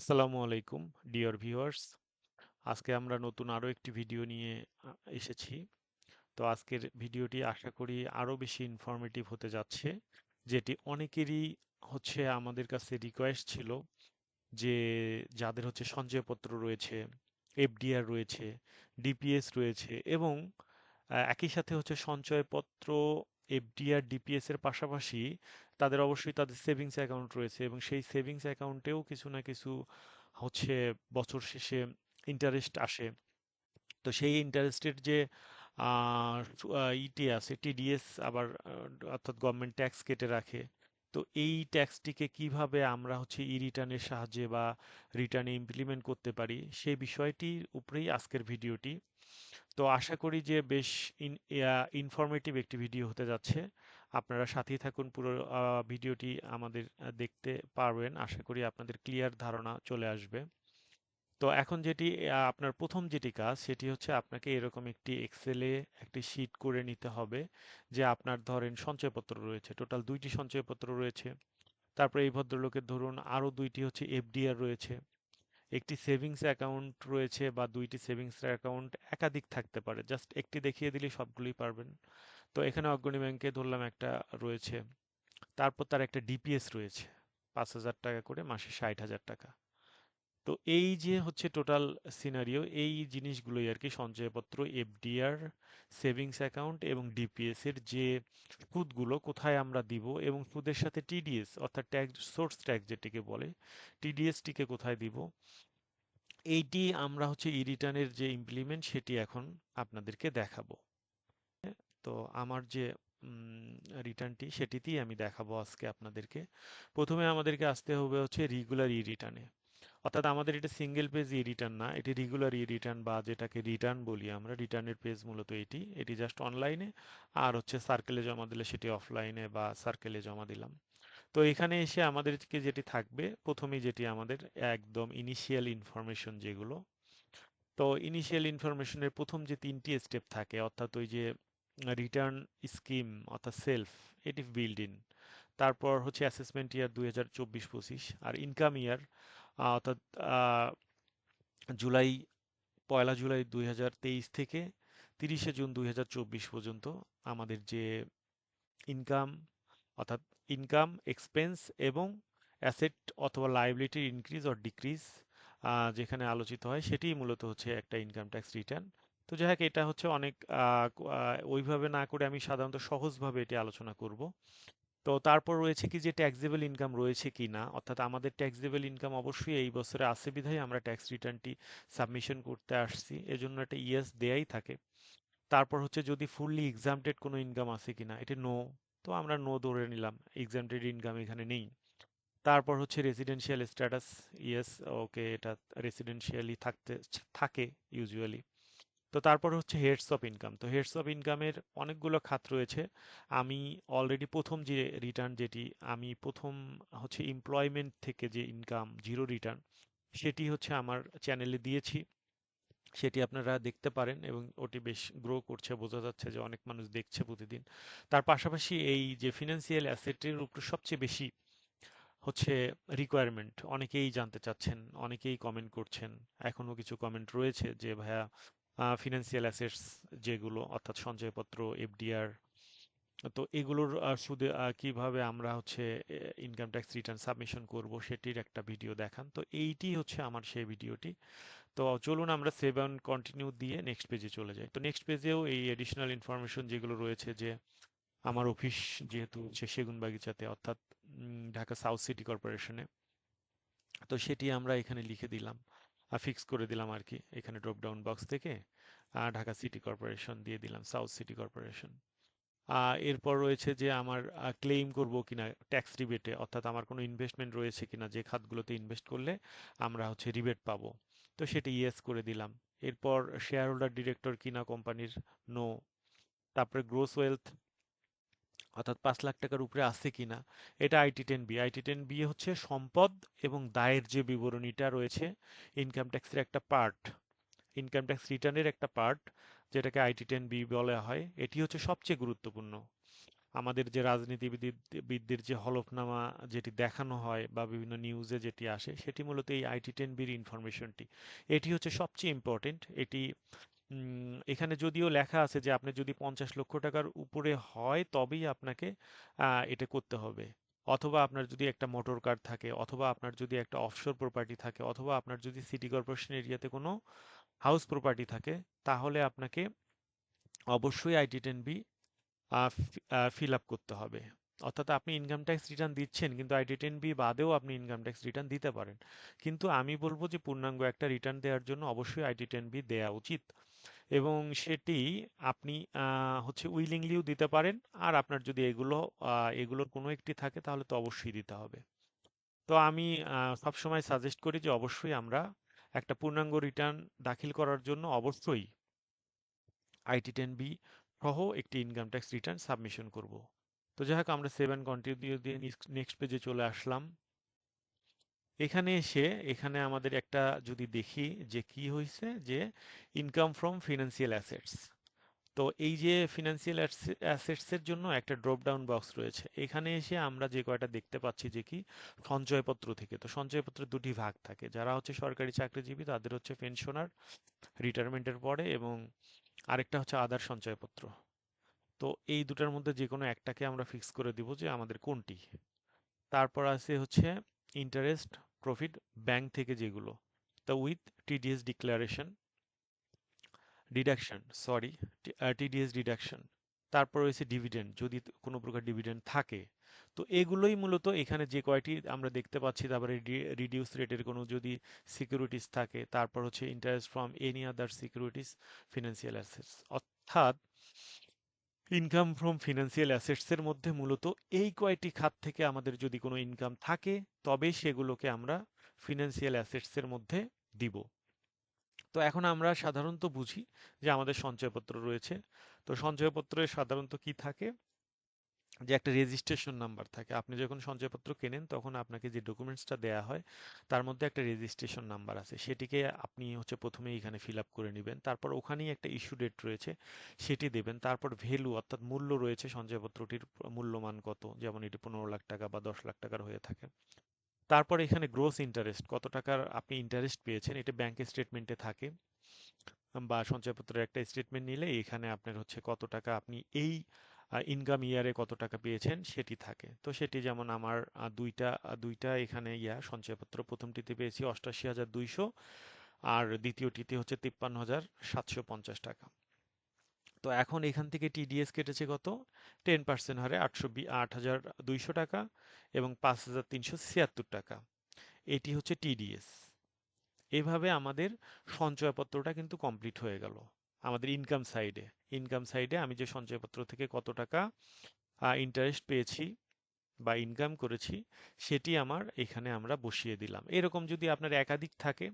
আসসালামু আলাইকুম, dear viewers. আজকে আমরা নতুন আরও একটি ভিডিও নিয়ে এসেছি। তো আজকের ভিডিওটি আশা করি আরও বেশি ইনফরমেটিভ হতে যাচ্ছে, যেটি অনেকেরই হচ্ছে আমাদের কাছে রিকোয়েস্ট ছিল যে, যাদের হচ্ছে সঞ্চয়পত্র রয়েছে এফডিআর রয়েছে ডিপিএস রয়েছে এবং একই সাথে হচ্ছে সঞ্চয়পত্র এফডিআর, ডিপিএস এর পাশাপাশি তাদের অবশ্যই তাদের সেভিংস অ্যাকাউন্ট রয়েছে এবং সেই সেভিংস অ্যাকাউন্টেও কিছু না কিছু হচ্ছে বছর শেষে ইন্টারেস্ট আসে। তো সেই ইন্টারেস্টের যে ইটি আছে টিডিএস আবার অর্থাৎ গভর্নমেন্ট ট্যাক্স কেটে রাখে। তো এই ট্যাক্সটিকে কীভাবে আমরা হচ্ছে ই রিটার্নের সাহায্যে বা রিটার্নে ইমপ্লিমেন্ট করতে পারি সেই বিষয়টির উপরেই আজকের ভিডিওটি তো আশা করি যে বেশ ইন ইনফরমেটিভ একটি ভিডিও হতে যাচ্ছে। আপনারা সাথেই থাকুন, পুরো ভিডিওটি আমাদের দেখতে পারবেন। আশা করি আপনাদের ক্লিয়ার ধারণা চলে আসবে। তো এখন যেটি আপনার প্রথম যেটি কাজ, সেটি হচ্ছে আপনাকে এরকম একটি এক্সেলে একটি শীট করে নিতে হবে, যে আপনার ধরেন সঞ্চয়পত্র রয়েছে। টোটাল দুইটি সঞ্চয়পত্র রয়েছে। তারপরে এই ভদ্রলোকের ধরুন আরও দুইটি হচ্ছে এফডিআর রয়েছে। একটি সেভিংস অ্যাকাউন্ট রয়েছে বা দুইটি সেভিংস অ্যাকাউন্ট একাধিক থাকতে পারে। জাস্ট একটি দেখিয়ে দিলে সবগুলোই পারবেন। তো এখানে অগ্রণী ব্যাংকে ধরলাম একটা রয়েছে। তারপর তার একটা ডিপিএস রয়েছে। পাঁচ হাজার টাকা করে মাসে ষাট হাজার টাকা। তো এই যে হচ্ছে টোটাল সিনারিও এই জিনিসগুলোই আর কি সঞ্চয়পত্র এফডিআর সেভিংস অ্যাকাউন্ট এবং ডিপিএস এর যে সুদগুলো কোথায় আমরা দিব এবং সুদের সাথে টিডিএস অর্থাৎ ট্যাক্স সোর্স ট্যাক্স যেটিকে বলে টিডিএস টিকে কোথায় দিব? এইটি আমরা হচ্ছে ই রিটার্নের যে ইমপ্লিমেন্ট সেটি এখন আপনাদেরকে দেখাবো। তো আমার যে রিটার্নটি সেটিতেই আমি দেখাবো আজকে আপনাদেরকে। প্রথমে আমাদেরকে আসতে হবে হচ্ছে রেগুলার ই রিটার্নে অর্থাৎ আমাদের এটা সিঙ্গেল পেজ ই রিটার্ন না, এটি রেগুলার ই রিটার্ন বা যেটাকে রিটার্ন বলি আমরা রিটার্নের পেজ মূলত এটি এটি জাস্ট অনলাইনে আর হচ্ছে সার্কেলে জমা দিলে সেটি অফলাইনে বা সার্কেলে জমা দিলাম। তো এখানে এসে আমাদেরকে যেটি থাকবে, প্রথমেই যেটি আমাদের একদম ইনিশিয়াল ইনফরমেশন যেগুলো। তো ইনিশিয়াল ইনফরমেশনের প্রথম যে তিনটি স্টেপ থাকে, অর্থাৎ ওই যে রিটার্ন স্কিম অর্থাৎ সেলফ এটি বিল্ড ইন তারপর হচ্ছে অ্যাসেসমেন্ট ইয়ার দুই হাজার চব্বিশ পঁচিশ, আর ইনকাম ইয়ার অর্থাৎ জুলাই, পয়লা জুলাই দুই হাজার তেইশ থেকে তিরিশে জুন দুই হাজার চব্বিশ পর্যন্ত আমাদের যে ইনকাম অর্থাৎ ইনকাম এক্সপেন্স এবং অ্যাসেট অথবা লাইবিলিটির ইনক্রিজ অর ডিক্রিজ যেখানে আলোচিত হয়, সেটিই মূলত হচ্ছে একটা ইনকাম ট্যাক্স রিটার্ন তো যাই হোক, এটা হচ্ছে অনেক ওইভাবে না করে আমি সাধারণত সহজভাবে এটি আলোচনা করব। তো তারপর রয়েছে কি যে ট্যাক্সেবল ইনকাম রয়েছে কি না? অর্থাৎ আমাদের ট্যাক্সেবল ইনকাম অবশ্যই এই বছরে আছে বিধায় আমরা ট্যাক্স রিটার্নটি সাবমিশন করতে আসছি। এজন্য একটা ইয়েস দেয়াই থাকে। তারপর হচ্ছে যদি ফুললি এক্সামটেড কোনো ইনকাম আছে কি না? এটা নো তো আমরা নো ধরে নিলাম। এক্সামটেড ইনকাম এখানে নেই। তারপর হচ্ছে রেসিডেন্সিয়াল স্ট্যাটাস ইয়েস ওকে এটা রেসিডেন্সিয়ালি থাকতে, থাকে ইউজুয়ালি তো তারপর হচ্ছে হেডস অফ ইনকাম তো হেডস অফ ইনকামের অনেকগুলো খাত রয়েছে। আমি অলরেডি প্রথম যে রিটার্ন যেটি, আমি প্রথম হচ্ছে এমপ্লয়মেন্ট থেকে যে ইনকাম জিরো রিটার্ন সেটি হচ্ছে আমার চ্যানেলে দিয়েছি। সেটি আপনারা দেখতে পারেন এবং ওটি বেশ গ্রো করছে, বোঝা যাচ্ছে যে অনেক মানুষ দেখছে প্রতিদিন। তার পাশাপাশি এই যে ফিনান্সিয়াল অ্যাসেটের উপর সবচেয়ে বেশি হচ্ছে রিকোয়ারমেন্ট অনেকেই জানতে চাচ্ছেন, অনেকেই কমেন্ট করছেন। এখনও কিছু কমেন্ট রয়েছে যে, ভাইয়া ফিনান্সিয়াল অ্যাসেটস যেগুলো, অর্থাৎ সঞ্চয়পত্র এফডিআর তো এগুলোর সুদে কীভাবে আমরা হচ্ছে ইনকাম ট্যাক্স রিটার্ন সাবমিশন করব সেটির একটা ভিডিও দেখান। তো এইটি হচ্ছে আমার সেই ভিডিওটি তো চলুন আমরা সেভ অ্যান্ড কন্টিনিউ দিয়ে নেক্সট পেজে চলে যাই। তো নেক্সট পেজেও এই এডিশনাল ইনফরমেশন যেগুলো রয়েছে যে, আমার অফিস যেহেতু হচ্ছে সেগুনবাগিচাতে, অর্থাৎ ঢাকা সাউথ সিটি কর্পোরেশনে তো সেটি আমরা এখানে লিখে দিলাম। ফিক্স করে দিলাম আর কি এখানে ড্রপ ডাউন বক্স থেকে ঢাকা সিটি কর্পোরেশন দিয়ে দিলাম সাউথ সিটি কর্পোরেশন এরপর রয়েছে যে আমার ক্লেম করব কিনা ট্যাক্স রিবেটে অর্থাৎ আমার কোনো ইনভেস্টমেন্ট রয়েছে কিনা, যে খাতগুলোতে ইনভেস্ট করলে আমরা হচ্ছে রিবেট পাবো। তো সেটা ইয়েস করে দিলাম। এরপর শেয়ার হোল্ডার ডিরেক্টর কিনা কোম্পানির নো তারপরে গ্রোস ওয়েলথ অর্থাৎ পাঁচ লাখ টাকার উপরে আছে কিনা, এটা IT ten B IT ten B হচ্ছে সম্পদ এবং দায়ের যে বিবরণীটা রয়েছে ইনকাম ট্যাক্সের একটা পার্ট ইনকাম ট্যাক্স রিটার্নের একটা পার্ট যেটাকে আইটি টেন বি বলা হয়, এটি হচ্ছে সবচেয়ে গুরুত্বপূর্ণ। আমাদের যে রাজনীতিবিদদের যে হলফনামা যেটি দেখানো হয় বা বিভিন্ন নিউজে যেটি আসে, সেটি মূলত এই আইটি টেন বির ইনফরমেশনটি এটি হচ্ছে সবচেয়ে ইম্পর্টেন্ট এটি এখানে যদিও লেখা আছে যে আপনি যদি পঞ্চাশ লক্ষ টাকার উপরে হয় তবেই আপনাকে এটা করতে হবে। অথবা আপনার যদি একটা মোটর কার থাকে, অথবা আপনার যদি একটা অফশোর প্রপার্টি থাকে, অথবা আপনার যদি সিটি কর্পোরেশন এরিয়াতে কোনো হাউস প্রপার্টি থাকে, তাহলে আপনাকে অবশ্যই IT ten B fill up করতে হবে। অর্থাৎ আপনি ইনকাম ট্যাক্স রিটার্ন দিচ্ছেন, কিন্তু আইটি টেন বি বাদেও আপনি ইনকাম ট্যাক্স রিটার্ন দিতে পারেন। কিন্তু আমি বলব যে পূর্ণাঙ্গ একটা রিটার্ন দেওয়ার জন্য অবশ্যই আইটি টেন বি দেওয়া উচিত। এবং সেটি আপনি হচ্ছে উইলিংলিও দিতে পারেন। আর আপনার যদি এগুলো এগুলোর কোনো একটি থাকে তাহলে তো অবশ্যই দিতে হবে। তো আমি সবসময় সাজেস্ট করি যে অবশ্যই আমরা একটা পূর্ণাঙ্গ রিটার্ন দাখিল করার জন্য অবশ্যই আইটি টেন বি সহ একটি ইনকাম ট্যাক্স রিটার্ন সাবমিশন করব। তো যাই হোক, আমরা সেভেন কন্টিনিউ দিয়ে নেক্সট পেজে চলে আসলাম। এখানে এসে, এখানে আমাদের একটা যদি দেখি যে কি হয়েছে যে ইনকাম ফ্রম ফিনান্সিয়াল অ্যাসেটস তো এই যে ফিনান্সিয়াল অ্যাসেটস এর জন্য একটা ড্রপ ডাউন বক্স রয়েছে। এখানে এসে আমরা যে কয়টা দেখতে পাচ্ছি যে কি, সঞ্চয়পত্র থেকে। তো সঞ্চয়পত্রের দুটি ভাগ থাকে। যারা হচ্ছে সরকারি চাকরিজীবী, তাদের হচ্ছে পেনশনার রিটায়ারমেন্টের পরে এবং আরেকটা হচ্ছে আদার সঞ্চয়পত্র। তো এই দুটার মধ্যে যে কোনো একটাকে আমরা ফিক্স করে দিব যে আমাদের কোনটি। তারপর আছে হচ্ছে ইন্টারেস্ট প্রফিট ব্যাংক থেকে যেগুলো, তো with TDS declaration deduction sorry TDS deduction তারপর রয়েছে ডিভিডেন্ড যদি কোনো প্রকার ডিভিডেন্ড থাকে। তো এগুলোই মূলত এখানে যে কয়টি আমরা দেখতে পাচ্ছি, তারপরে রিডিউস রেটের কোনো যদি সিকিউরিটিস থাকে, তারপর হচ্ছে interest from any other securities financial assets অর্থাৎ ইনকাম ফ্রম ফিনান্সিয়াল অ্যাসেটসের মধ্যে মূলত এই কয়টি খাত থেকে আমাদের যদি কোনো ইনকাম থাকে, তবে সেগুলোকে আমরা ফিনান্সিয়াল অ্যাসেটসের মধ্যে দিব। তো এখন আমরা সাধারণত বুঝি যে আমাদের সঞ্চয়পত্র রয়েছে। তো সঞ্চয়পত্রে সাধারণত কি থাকে? যে একটা রেজিস্ট্রেশন নাম্বার থাকে। আপনি যখন সঞ্চয়পত্র কেনেন, তখন আপনাকে যে ডকুমেন্টসটা দেয়া হয়, তার মধ্যে একটা রেজিস্ট্রেশন নাম্বার আছে। সেটিকে আপনি হচ্ছে প্রথমে এখানে ফিল আপ করে নেবেন। তারপর ওখানেই একটা ইস্যু ডেট রয়েছে, সেটি দেবেন। তারপর ভ্যালু অর্থাৎ মূল্য রয়েছে সঞ্চয়পত্রটির মূল্যমান কত? যেমন এটি পনেরো লাখ টাকা বা দশ লাখ টাকার হয়ে থাকে। তারপর এখানে গ্রোস ইন্টারেস্ট কত টাকার আপনি ইন্টারেস্ট পেয়েছেন, এটা ব্যাংকের স্টেটমেন্টে থাকে। বা সঞ্চয়পত্রের একটা স্টেটমেন্ট নিলে এখানে আপনার হচ্ছে কত টাকা আপনি এই ইনকাম ইয়ারে কত টাকা পেয়েছেন সেটি থাকে। তো সেটি যেমন আমার দুইটা দুইটা এখানে ইয়া, সঞ্চয়পত্র। প্রথমটিতে পেয়েছি অষ্টাশি হাজার দুইশো আর দ্বিতীয়টিতে হচ্ছে তিপ্পান্ন হাজার সাতশো পঞ্চাশ টাকা। তো এখন এখান থেকে টিডিএস কেটেছে কত? টেন পার্সেন্ট হারে আটশো আট হাজার দুইশো টাকা এবং পাঁচ হাজার তিনশো ছিয়াত্তর টাকা। এটি হচ্ছে টিডিএস এভাবে আমাদের সঞ্চয়পত্রটা কিন্তু কমপ্লিট হয়ে গেল। আমাদের ইনকাম সাইডে ইনকাম সাইডে আমি যে সঞ্চয়পত্র থেকে কত টাকা ইন্টারেস্ট পেয়েছি বা ইনকাম করেছি, সেটি আমার এখানে আমরা বসিয়ে দিলাম। এরকম যদি আপনার একাধিক থাকে,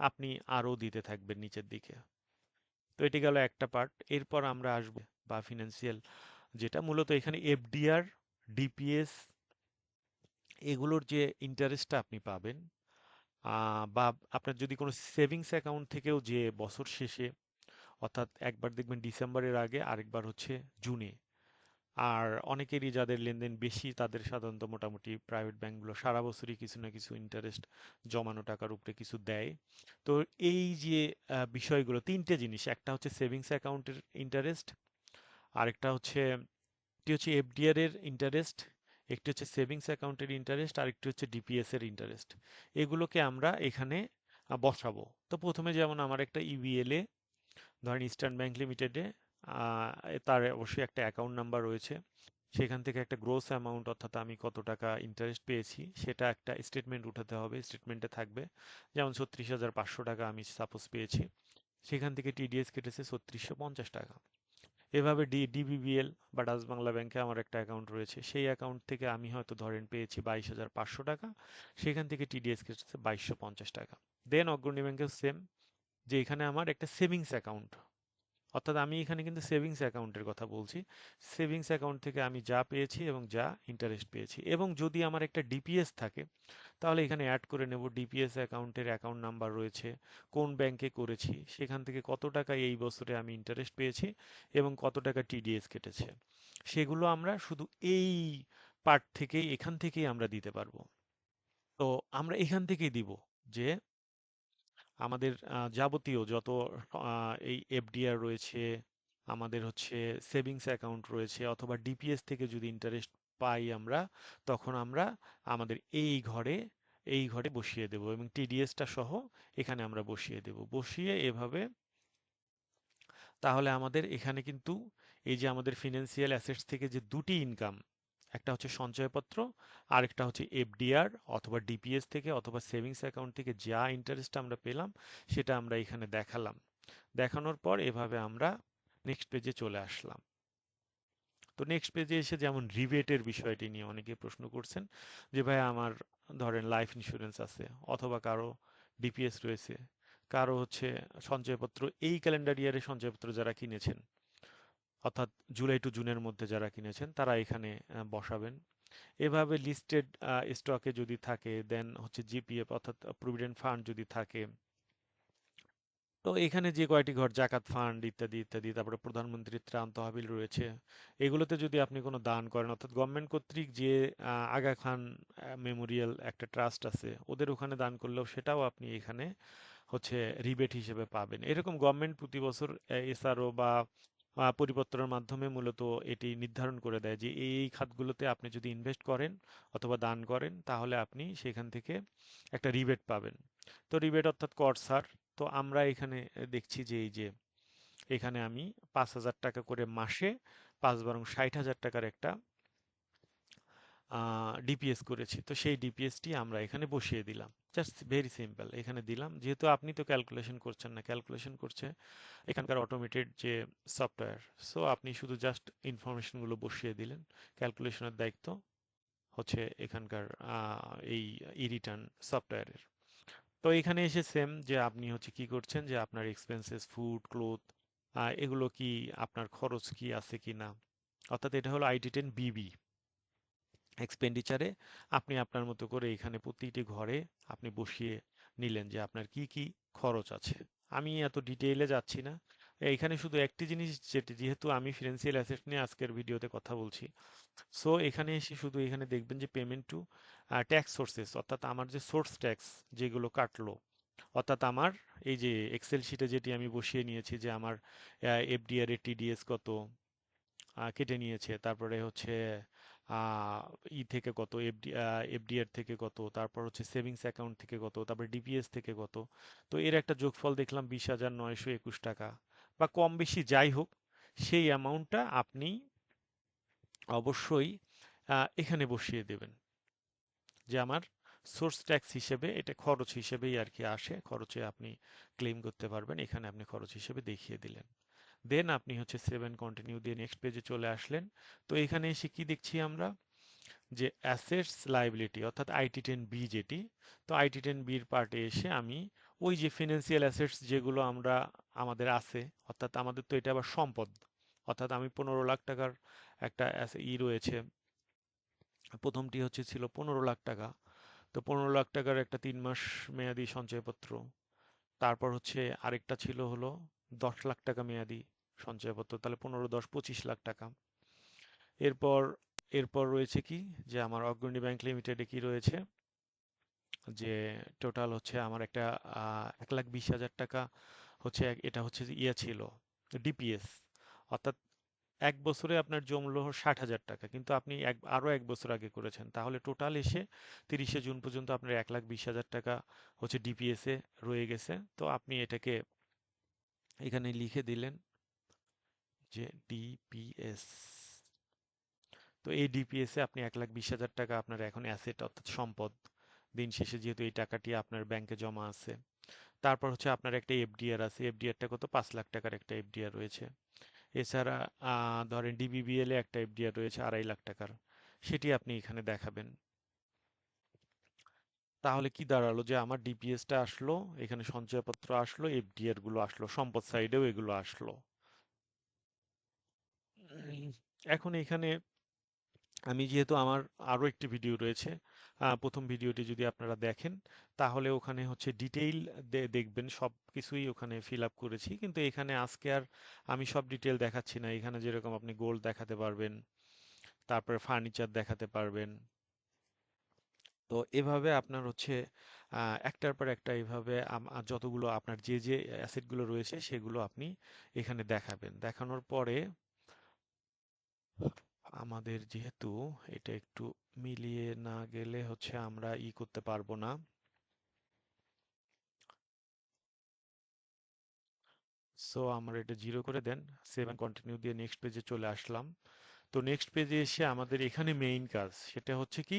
আপনি আরও দিতে থাকবেন নিচের দিকে। তো এটি গেল একটা পার্ট এরপর আমরা আসব বা ফিনান্সিয়াল যেটা মূলত এখানে এফডিআর ডিপিএস এগুলোর যে ইন্টারেস্টটা আপনি পাবেন বা আপনার যদি কোনো সেভিংস অ্যাকাউন্ট থেকেও যে বছর শেষে অর্থাৎ একবার দেখবেন ডিসেম্বরের আগে, আরেকবার হচ্ছে জুনে। আর অনেকেরই যাদের লেনদেন বেশি, তাদের সাধারণত মোটামুটি প্রাইভেট ব্যাংকগুলো সারা বছরই কিছু না কিছু ইন্টারেস্ট জমানো টাকার উপরে কিছু দেয়। তো এই যে বিষয়গুলো, তিনটে জিনিস। একটা হচ্ছে সেভিংস অ্যাকাউন্টের ইন্টারেস্ট আরেকটা হচ্ছে, একটি হচ্ছে এফডিআর এর ইন্টারেস্ট একটি হচ্ছে সেভিংস অ্যাকাউন্টের ইন্টারেস্ট আর একটি হচ্ছে ডিপিএস এর ইন্টারেস্ট এগুলোকে আমরা এখানে বসাবো। তো প্রথমে যেমন আমার একটা ইবিএল e এ ধরেন ইস্টার্ন ব্যাংক লিমিটেডে তার অবশ্যই একটা অ্যাকাউন্ট নাম্বার রয়েছে। সেখান থেকে একটা গ্রোস অ্যামাউন্ট অর্থাৎ আমি কত টাকা ইন্টারেস্ট পেয়েছি, সেটা একটা স্টেটমেন্ট উঠাতে হবে। স্টেটমেন্টে থাকবে, যেমন ছত্রিশ হাজার পাঁচশো টাকা আমি সাপোজ পেয়েছি। সেখান থেকে টিডিএস কেটেছে ছত্রিশশো পঞ্চাশ টাকা। এভাবে ডি ডিবিবিএল বা ডাচ বাংলা ব্যাংকে আমার একটা অ্যাকাউন্ট রয়েছে। সেই অ্যাকাউন্ট থেকে আমি হয়তো ধরেন পেয়েছি বাইশ হাজার পাঁচশো টাকা, সেখান থেকে টিডিএস কেটেছে বাইশশো পঞ্চাশ টাকা। দেন অগ্রণী ব্যাংকেও সেম যে এখানে আমার একটা সেভিংস অ্যাকাউন্ট। অর্থাৎ আমি এখানে কিন্তু সেভিংস অ্যাকাউন্টের কথা বলছি। সেভিংস অ্যাকাউন্ট থেকে আমি যা পেয়েছি এবং যা ইন্টারেস্ট পেয়েছি। এবং যদি আমার একটা ডিপিএস থাকে, তাহলে এখানে অ্যাড করে নেব। ডিপিএস অ্যাকাউন্টের অ্যাকাউন্ট নাম্বার রয়েছে, কোন ব্যাংকে করেছি, সেখান থেকে কত টাকা এই বছরে আমি ইন্টারেস্ট পেয়েছি এবং কত টাকা টিডিএস কেটেছে। সেগুলো আমরা শুধু এই পার্ট থেকেই, এখান থেকেই আমরা দিতে পারব। তো আমরা এখান থেকেই দিব যে আমাদের যাবতীয় যত এই এফডিআর রয়েছে, আমাদের হচ্ছে সেভিংস অ্যাকাউন্ট রয়েছে অথবা ডিপিএস থেকে যদি ইন্টারেস্ট পাই আমরা, তখন আমরা আমাদের এই ঘরে এই ঘরে বসিয়ে দেব এবং টিডিএসটা সহ এখানে আমরা বসিয়ে দেব। বসিয়ে এভাবে তাহলে আমাদের এখানে কিন্তু এই যে আমাদের ফিনান্সিয়াল অ্যাসেটস থেকে যে দুটি ইনকাম একটা হচ্ছে সঞ্চয়পত্র, আরেকটা হচ্ছে এফডিআর অথবা ডিপিএস থেকে অথবা সেভিংস অ্যাকাউন্ট থেকে যা ইন্টারেস্ট আমরা পেলাম, সেটা আমরা এখানে দেখালাম। দেখানোর পর এভাবে আমরা নেক্সট পেজে চলে আসলাম। তো নেক্সট পেজে এসে যেমন রিবেটের বিষয়টি নিয়ে অনেকে প্রশ্ন করছেন, যে ভাই আমার ধরেন লাইফ ইন্স্যুরেন্স আছে অথবা কারও ডিপিএস রয়েছে, কারও হচ্ছে সঞ্চয়পত্র, এই ক্যালেন্ডার ইয়ারে সঞ্চয়পত্র যারা কিনেছেন অর্থাৎ জুলাই টু জুনের মধ্যে যারা কিনেছেন, তারা এখানে বসাবেন। এভাবে লিস্টেড স্টকে যদি থাকে দেন হচ্ছে জিপিএফ অর্থাৎ প্রভিডেন্ট ফান্ড যদি থাকে, তো এখানে যে কয়টি ঘর, জাকাত ফান্ড ইত্যাদি ইত্যাদি, তারপরে প্রধানমন্ত্রীর ত্রাণ তহবিল রয়েছে, এগুলোতে যদি আপনি কোনো দান করেন, অর্থাৎ গভর্নমেন্ট কর্তৃক যে আগা খান মেমোরিয়াল একটা ট্রাস্ট আছে, ওদের ওখানে দান করলেও সেটাও আপনি এখানে হচ্ছে রিবেট হিসেবে পাবেন। এরকম গভর্নমেন্ট প্রতি বছর এসআরও বা পরিপত্রের মাধ্যমে মূলত এটি নির্ধারণ করে দেয় যে এই খাতগুলোতে আপনি যদি ইনভেস্ট করেন অথবা দান করেন, তাহলে আপনি সেখান থেকে একটা রিবেট পাবেন। তো রিবেট অর্থাৎ কর সার। তো আমরা এখানে দেখছি যে এই যে এখানে আমি পাঁচ হাজার টাকা করে মাসে পাঁচ বরং ষাট হাজার টাকার একটা ডিপিএস করেছি। তো সেই ডিপিএসটি আমরা এখানে বসিয়ে দিলাম। জাস্ট ভেরি সিম্পল এখানে দিলাম। যেহেতু আপনি তো ক্যালকুলেশন করছেন না ক্যালকুলেশন করছে এখানকার অটোমেটেড যে সফটওয়্যার সো আপনি শুধু জাস্ট ইনফরমেশনগুলো বসিয়ে দিলেন। ক্যালকুলেশনের দায়িত্ব হচ্ছে এখানকার এই ই রিটার্ন সফটওয়্যারের তো এখানে এসে সেম যে আপনি হচ্ছে কি করছেন যে আপনার এক্সপেন্সেস ফুড ক্লোথ এগুলো কি আপনার খরচ কি আছে কি না অর্থাৎ এটা হলো আইটি টেন বিবি এক্সপেন্ডিচারে আপনি আপনার মতো করে এখানে প্রতিটি ঘরে আপনি বসিয়ে নিলেন যে আপনার কি কি খরচ আছে। আমি এত ডিটেইলে যাচ্ছি না। এইখানে শুধু একটি জিনিস যেটি, যেহেতু আমি ফিনান্সিয়াল অ্যাসেট নিয়ে আজকের ভিডিওতে কথা বলছি সো এখানে এসে শুধু এখানে দেখবেন যে পেমেন্ট টু ট্যাক্স সোর্সেস অর্থাৎ আমার যে সোর্স ট্যাক্স যেগুলো কাটলো, অর্থাৎ আমার এই যে এক্সেল শিটে যেটি আমি বসিয়ে নিয়েছি যে আমার এফডিআর এর টিডিএস কত কেটে নিয়েছে, তারপরে হচ্ছে ই থেকে কত এফডি এফডিআর থেকে কত, তারপর হচ্ছে সেভিংস অ্যাকাউন্ট থেকে কত, তারপর ডিপিএস থেকে কত। তো এর একটা যোগফল দেখলাম বিশ হাজার নয়শো একুশ টাকা। বা কম বেশি যাই হোক, সেই অ্যামাউন্টটা আপনি অবশ্যই এখানে বসিয়ে দেবেন। যে আমার সোর্স ট্যাক্স হিসেবে এটা খরচ হিসেবেই আর কি আসে, খরচে আপনি ক্লেম করতে পারবেন, এখানে আপনি খরচ হিসেবে দেখিয়ে দিলেন। দেন আপনি হচ্ছে সেভেন কন্টিনিউ দিয়ে নেক্সট পেজে চলে আসলেন। তো এখানে এসে কি দেখছি আমরা? যে অ্যাসেটস লাইবিলিটি অর্থাৎ আইটি টেন বি যেটি, তো আইটি টেন বির পার্টে এসে আমি ওই যে ফিনান্সিয়াল অ্যাসেটস যেগুলো আমরা, আমাদের আছে, অর্থাৎ আমাদের তো এটা আবার সম্পদ, অর্থাৎ আমি পনেরো লাখ টাকার একটা ই রয়েছে। প্রথমটি হচ্ছে ছিল পনেরো লাখ টাকা। তো পনেরো লাখ টাকার একটা তিন মাস মেয়াদি সঞ্চয়পত্র। তারপর হচ্ছে আরেকটা ছিল হলো দশ লাখ টাকা মেয়াদি। সঞ্চয়পত্র তাহলে পনেরো, দশ, পঁচিশ লাখ টাকা। এরপর এরপর রয়েছে কি? যে আমার অগ্রণী ব্যাংক লিমিটেডে কি রয়েছে? যে টোটাল হচ্ছে আমার একটা এক লাখ বিশ হাজার টাকা হচ্ছে, এটা হচ্ছে ইয়ে ছিল, ডিপিএস। অর্থাৎ এক বছরে আপনার জমলো ষাট হাজার টাকা, কিন্তু আপনি এক, আরও এক বছর আগে করেছেন। তাহলে টোটাল এসে তিরিশে জুন পর্যন্ত আপনার এক লাখ বিশ হাজার টাকা হচ্ছে ডিপিএস রয়ে গেছে। তো আপনি এটাকে এখানে লিখে দিলেন। যে ডিপিএস তো এই ডিপিএস এ আপনি এক লাখ বিশ হাজার টাকা আপনার এখন অ্যাসেট অর্থাৎ সম্পদ, দিন শেষে যেহেতু এই টাকাটি আপনার ব্যাংকে জমা আছে। তারপর হচ্ছে আপনার একটা এফডিআর আছে। এফডিআরটা কত? পাঁচ লাখ টাকার একটা এফডিআর রয়েছে। এছাড়া ধরেন ডিবিবিএল এ একটা এফডিআর রয়েছে, আড়াই লাখ টাকার। সেটি আপনি এখানে দেখাবেন। তাহলে কি দাঁড়াল যে আমার ডিপিএসটা আসলো, এখানে সঞ্চয়পত্র আসলো এফডিআরগুলো আসলো, সম্পদ সাইডেও এগুলো আসলো। এখন এখানে আমি যেহেতু আমার আরও একটি ভিডিও রয়েছে প্রথম ভিডিওটি যদি আপনারা দেখেন, তাহলে ওখানে হচ্ছে ডিটেইল দেখবেন সব কিছুই ওখানে ফিল আপ করেছি। কিন্তু এখানে আজকে আর আমি সব ডিটেল দেখাচ্ছি না। এখানে যেরকম আপনি গোল্ড দেখাতে পারবেন, তারপরে ফার্নিচার দেখাতে পারবেন। তো এভাবে আপনার হচ্ছে একটার পর একটা আ- যতগুলো আপনার যে যে অ্যাসেটগুলো রয়েছে, সেগুলো আপনি এখানে দেখাবেন। দেখানোর পরে আমাদের যেহেতু এটা একটু মিলিয়ে না গেলে হচ্ছে আমরা ই করতে পারব না। সো আমরা এটা জিরো করে দেন সেভ এন্ড কন্টিনিউ দিয়ে নেক্সট পেজে চলে আসলাম। তো নেক্সট পেজে এসে আমাদের এখানে মেইন কাজ, সেটা হচ্ছে কি,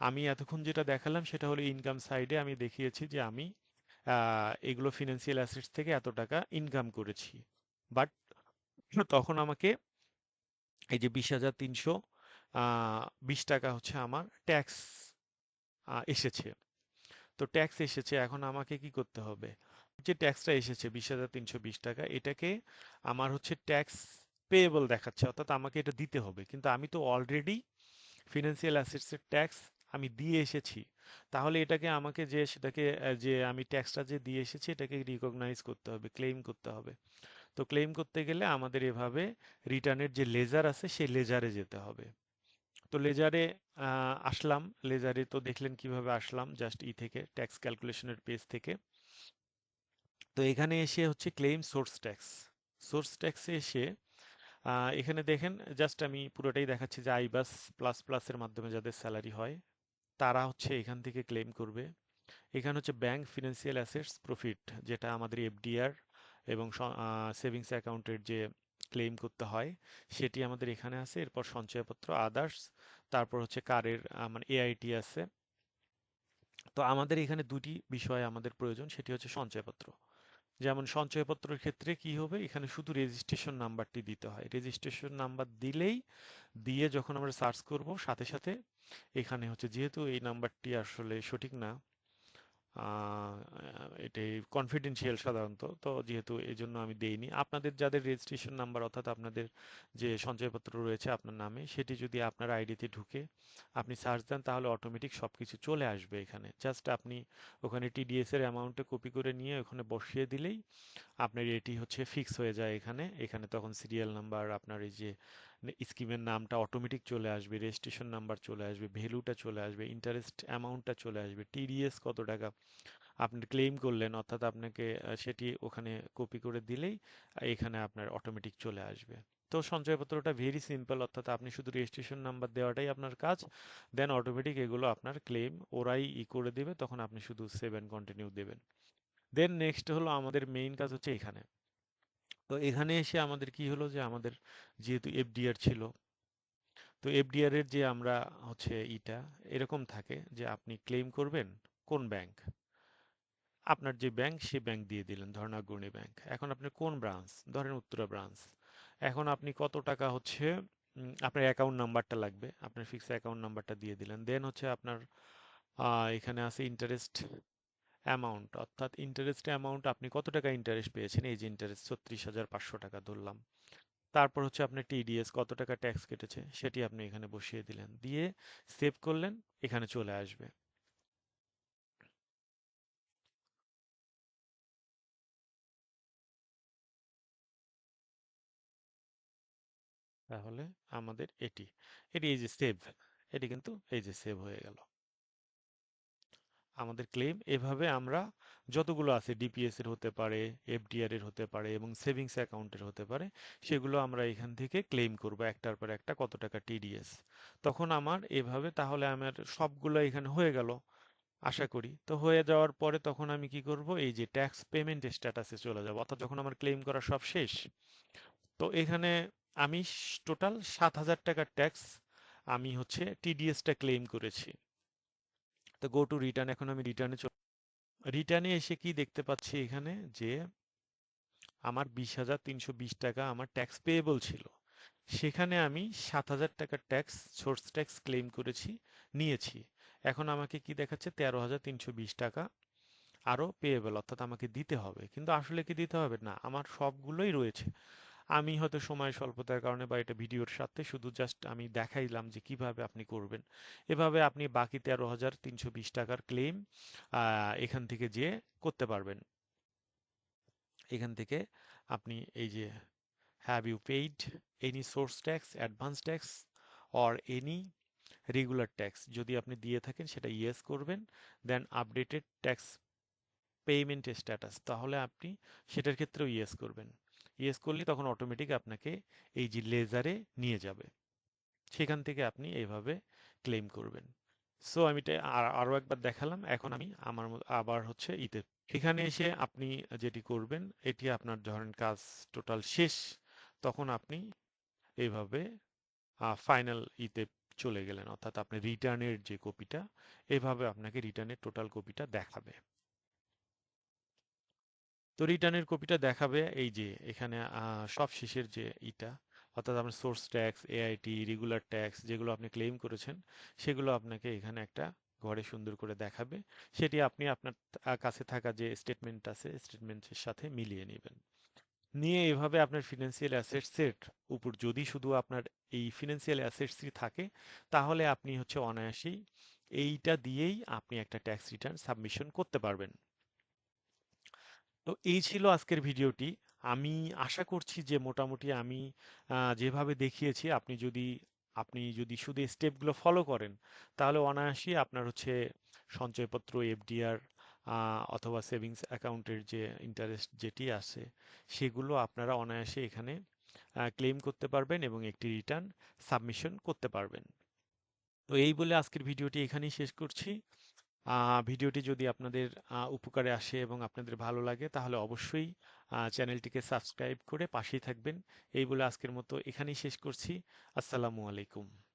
আমি এতক্ষণ যেটা দেখালাম সেটা হলো ইনকাম সাইডে আমি দেখিয়েছি যে আমি এগুলো ফিনান্সিয়াল অ্যাসেটস থেকে এত টাকা ইনকাম করেছি। বাট তখন আমাকে এই যে বিশ হাজার তিনশো বিশ টাকা হচ্ছে আমার ট্যাক্স এসেছে। তো ট্যাক্স এসেছে, এখন আমাকে কি করতে হবে? যে ট্যাক্সটা এসেছে বিশ হাজার তিনশো বিশ টাকা, এটাকে আমার হচ্ছে ট্যাক্স পেয়েবল দেখাচ্ছে, অর্থাৎ আমাকে এটা দিতে হবে। কিন্তু আমি তো অলরেডি ফিনান্সিয়াল অ্যাসেটসের ট্যাক্স আমি দিয়ে এসেছি। তাহলে এটাকে আমাকে যে সেটাকে যে আমি ট্যাক্সটা যে দিয়ে এসেছি, এটাকে রিকগনাইজ করতে হবে ক্লেম করতে হবে। তো ক্লেম করতে গেলে আমাদের এভাবে রিটার্নের যে লেজার আছে, সেই লেজারে যেতে হবে। তো লেজারে আসলাম। লেজারে তো দেখলেন কীভাবে আসলাম? জাস্ট ই থেকে ট্যাক্স ক্যালকুলেশনের পেজ থেকে। তো এখানে এসে হচ্ছে ক্লেম সোর্স ট্যাক্স সোর্স ট্যাক্সে এসে এখানে দেখেন জাস্ট আমি পুরোটাই দেখাচ্ছি যে আইবাস প্লাস প্লাসের মাধ্যমে যাদের স্যালারি হয়, তারা হচ্ছে এখান থেকে ক্লেম করবে। এখানে হচ্ছে ব্যাংক ফিনান্সিয়াল অ্যাসেটস প্রফিট যেটা আমাদের এফডিআর এবং সেভিংস অ্যাকাউন্টের যে ক্লেম করতে হয়, সেটি আমাদের এখানে আছে। এরপর সঞ্চয়পত্র আদার্স তারপর হচ্ছে কারের মানে এআইটি আছে। তো আমাদের এখানে দুটি বিষয় আমাদের প্রয়োজন, সেটি হচ্ছে সঞ্চয়পত্র। যেমন সঞ্চয়পত্রের ক্ষেত্রে কি হবে? এখানে শুধু রেজিস্ট্রেশন নাম্বারটি দিতে হয়। রেজিস্ট্রেশন নাম্বার দিলেই, দিয়ে যখন আমরা সার্চ করব, সাথে সাথে এখানে হচ্ছে, যেহেতু এই নাম্বারটি আসলে সঠিক না এটাই কনফিডেন্সিয়াল সাধারণত। তো যেহেতু এই জন্য আমি দেইনি। আপনাদের যাদের রেজিস্ট্রেশন নাম্বার অর্থাৎ আপনাদের যে সঞ্চয়পত্র রয়েছে আপনার নামে, সেটি যদি আপনার আইডিতে ঢুকে আপনি সার্চ দেন, তাহলে অটোমেটিক সব কিছু চলে আসবে এখানে। জাস্ট আপনি ওখানে টিডিএস এর অ্যামাউন্টে কপি করে নিয়ে ওখানে বসিয়ে দিলেই আপনার এটি হচ্ছে ফিক্স হয়ে যায় এখানে। এখানে তখন সিরিয়াল নাম্বার আপনার এই যে স্কিমের নামটা অটোমেটিক চলে আসবে রেজিস্ট্রেশন নাম্বার চলে আসবে ভ্যালুটা চলে আসবে ইন্টারেস্ট অ্যামাউন্টটা চলে আসবে টিডিএস কত টাকা আপনি ক্লেম করলেন, অর্থাৎ আপনাকে সেটি ওখানে কপি করে দিলেই এখানে আপনার অটোমেটিক চলে আসবে। তো সঞ্চয়পত্রটা ভেরি সিম্পল অর্থাৎ আপনি শুধু রেজিস্ট্রেশন নাম্বার দেওয়াটাই আপনার কাজ দেন অটোমেটিক এগুলো আপনার ক্লেম ওরাই ই করে দেবে, তখন আপনি শুধু সেভেন কন্টিনিউ দেবেন। দেন নেক্সট হলো আমাদের মেইন কাজ হচ্ছে এখানে। তো এখানে এসে আমাদের কি হলো যে, আমাদের যেহেতু এফডিআর ছিল, তো এফডিআর এর যে আমরা হচ্ছে ইটা, এরকম থাকে যে আপনি ক্লেম করবেন কোন ব্যাংক আপনার যে ব্যাংক সে ব্যাংক দিয়ে দিলেন, ধরেন অগ্রণী ব্যাংক এখন আপনি কোন ব্রাঞ্চ ধরেন উত্তরা ব্রাঞ্চ এখন আপনি কত টাকা হচ্ছে আপনার অ্যাকাউন্ট নাম্বারটা লাগবে, আপনার ফিক্স অ্যাকাউন্ট নাম্বারটা দিয়ে দিলেন। দেন হচ্ছে আপনার এখানে আছে ইন্টারেস্ট অ্যামাউন্ট অর্থাৎ ইন্টারেস্ট অ্যামাউন্ট আপনি কত টাকা ইন্টারেস্ট পেয়েছেন? এই যে ইন্টারেস্ট ছত্রিশ হাজার পাঁচশো টাকা ধরলাম। তারপর হচ্ছে আপনার টিডিএস কত টাকা ট্যাক্স কেটেছে? সেটি আপনি এখানে বসিয়ে দিলেন। দিয়ে সেভ করলেন, এখানে চলে আসবে। তাহলে আমাদের এটি। এটি এই যে সেভ এটি কিন্তু এই যে সেভ হয়ে গেল। আমাদের ক্লেম এভাবে আমরা যতগুলো আছে ডিপিএস এর হতে পারে এফডিআর এর হতে পারে এবং সেভিংস অ্যাকাউন্টের হতে পারে, সেগুলো আমরা এখান থেকে ক্লেম করব একটার পর একটা কত টাকা টিডিএস তখন আমার এভাবে তাহলে আমার সবগুলো এখানে হয়ে গেল, আশা করি। তো হয়ে যাওয়ার পরে তখন আমি কি করব? এই যে ট্যাক্স পেমেন্ট স্ট্যাটাসে চলে যাব। অর্থাৎ যখন আমার ক্লেম করা সব শেষ, তো এখানে আমি টোটাল সাত হাজার টাকার ট্যাক্স আমি হচ্ছে টিডিএসটা ক্লেম করেছি। তো গো টু রিটার্ন এখন আমি রিটার্নে চলে রিটার্নে এসে কি দেখতে পাচ্ছি এখানে? যে আমার বিশ হাজার তিনশো বিশ টাকা আমার ট্যাক্স পেয়েবল ছিল। সেখানে আমি সাত হাজার টাকার ট্যাক্স সোর্স ট্যাক্স ক্লেম করেছি, নিয়েছি। এখন আমাকে কি দেখাচ্ছে? তেরো হাজার তিনশো বিশ টাকা আরও পেয়েবল অর্থাৎ আমাকে দিতে হবে। কিন্তু আসলে কি দিতে হবে? না, আমার সবগুলোই রয়েছে। আমি হয়তো সময় স্বল্পতার কারণে বা এটা ভিডিওর সাথে শুধু জাস্ট আমি দেখাইলাম যে কীভাবে আপনি করবেন। এভাবে আপনি বাকি তেরো হাজার তিনশো বিশ টাকার ক্লেম এখান থেকে যেয়ে করতে পারবেন। এখান থেকে আপনি এই যে have you paid any source tax advance tax or any regular tax যদি আপনি দিয়ে থাকেন সেটা ইয়েস করবেন then updated tax payment status তাহলে আপনি সেটার ক্ষেত্রেও ইয়েস করবেন। ইয়েস করলে তখন অটোমেটিক আপনাকে এই যে লেজারে নিয়ে যাবে। সেখান থেকে আপনি এইভাবে ক্লেম করবেন। সো আমি আরও একবার দেখালাম। এখন আমি আমার আবার হচ্ছে ইতে। এখানে এসে আপনি যেটি করবেন, এটি আপনার ধরেন কাজ টোটাল শেষ, তখন আপনি এইভাবে ফাইনাল ইতে চলে গেলেন। অর্থাৎ আপনি রিটার্নের যে কপিটা এভাবে আপনাকে রিটার্নের টোটাল কপিটা দেখাবে। তো রিটার্নের কপিটা দেখাবে এই যে এখানে সব শেষের যে ইটা, অর্থাৎ আপনার source tax AIT regular tax যেগুলো আপনি ক্লেম করেছেন, সেগুলো আপনাকে এখানে একটা ঘরে সুন্দর করে দেখাবে। সেটি আপনি আপনার কাছে থাকা যে স্টেটমেন্ট আছে স্টেটমেন্টের সাথে মিলিয়ে নেবেন। নিয়ে এভাবে আপনার ফিনান্সিয়াল অ্যাসেটসের উপর যদি শুধু আপনার এই ফিনান্সিয়াল অ্যাসেটসই থাকে, তাহলে আপনি হচ্ছে অনায়াসেই এইটা দিয়েই আপনি একটা ট্যাক্স রিটার্ন সাবমিশন করতে পারবেন। তো এই ছিল আজকের ভিডিওটি। আমি আশা করছি যে মোটামুটি আমি যেভাবে দেখিয়েছি, আপনি যদি আপনি যদি শুধু স্টেপগুলো ফলো করেন, তাহলে অনায়াসই আপনার হচ্ছে সঞ্চয়পত্র, এফডিআর অথবা সেভিংস অ্যাকাউন্টের যে ইন্টারেস্ট যেটি আছে, সেগুলো আপনারা অনায়াসে এখানে ক্লেম করতে পারবেন এবং একটি রিটার্ন সাবমিশন করতে পারবেন। তো এই বলে আজকের ভিডিওটি এখানেই শেষ করছি। ভিডিওটি যদি আপনাদের উপকারে আসে এবং আপনাদের ভালো লাগে, তাহলে অবশ্যই চ্যানেলটিকে সাবস্ক্রাইব করে পাশেই থাকবেন। এই বলে আজকের মতো এখানেই শেষ করছি। আসসালামু আলাইকুম।